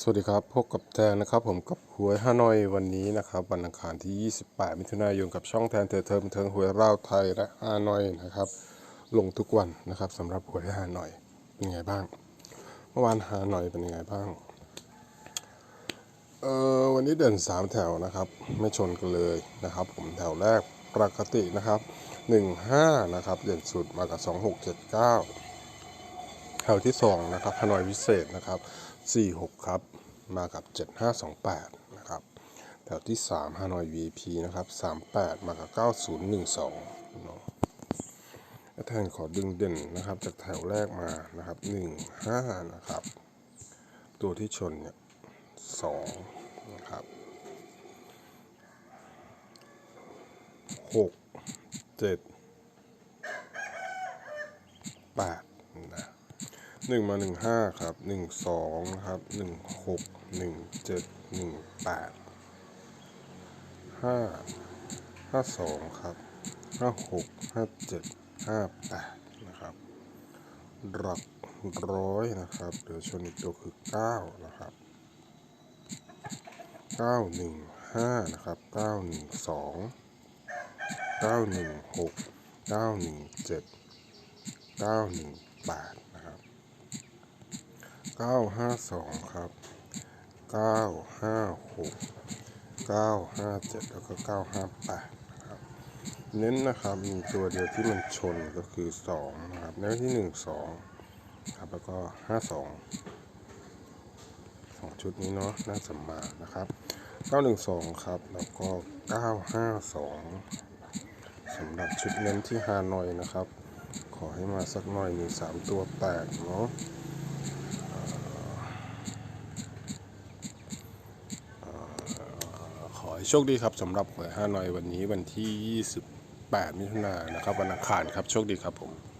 สวัสดีครับ พบกับแทนนะครับ ผมกับหวยฮานอยวันนี้นะครับ วันอังคารที่ 28 มิถุนายนกับช่องแทนเทอเทอมเทิงหวยเราไทยและฮานอยนะครับ ลงทุกวันนะครับสำหรับหวยฮานอยเป็นไงบ้าง เมื่อวานฮานอยเป็นยังไงบ้างเออวันนี้เด่น3 แถวนะครับ ไม่ชนกันเลยนะครับ ผมแถวแรกปกตินะครับ 15 นะครับเด่นสุดมากับ 2679 แถวที่2นะครับฮานอยพิเศษนะครับ 46 ครับ มากับ 7528 นะครับ แถวที่3ฮานอย VIP นะครับ 38 มากับ 9012เนาะแล้วแทนขอดึงเด่นนะครับ จากแถวแรกมานะครับ 15 นะครับ ตัวที่ชนเนี่ย2นะครับ 6 7 8 หนึ่งมาหนึ่งห้าครับหนึ่งสองครับหนึ่งหกหนึ่งเจ็ดหนึ่งแปดห้าห้าสองครับห้าหกห้าเจ็ดห้าแปดนะครับหลักร้อยนะครับเดี๋ยวชนอีกตัวคือเก้านะครับเก้าหนึ่งห้านะครับเก้าหนึ่งสองเก้าหนึ่งหกเก้าหนึ่งเจ็ดเก้าหนึ่งแปด เก้าห้าสองครับเก้าห้าหกเก้าห้าเจ็ดแล้วก็เก้าห้าแปดนะครับ เน้นนะครับมีตัวเดียวที่มันชนก็คือสองนะครับเน้นที่หนึ่งสองครับแล้วก็ห้าสองสองชุดนี้เนาะน่าจะมานะครับเก้าหนึ่งสองครับแล้วก็เก้าห้าสองสำหรับชุดเน้นที่ฮานอยนะครับ ขอให้มาสักหน่อยมีสามตัวแตกเนาะ ข อโชคดีครับสำหรับหวยฮานอยวันนี้วันที่ 28 มิถุนายนนะครับวันอังคารครับโชคดีครับผม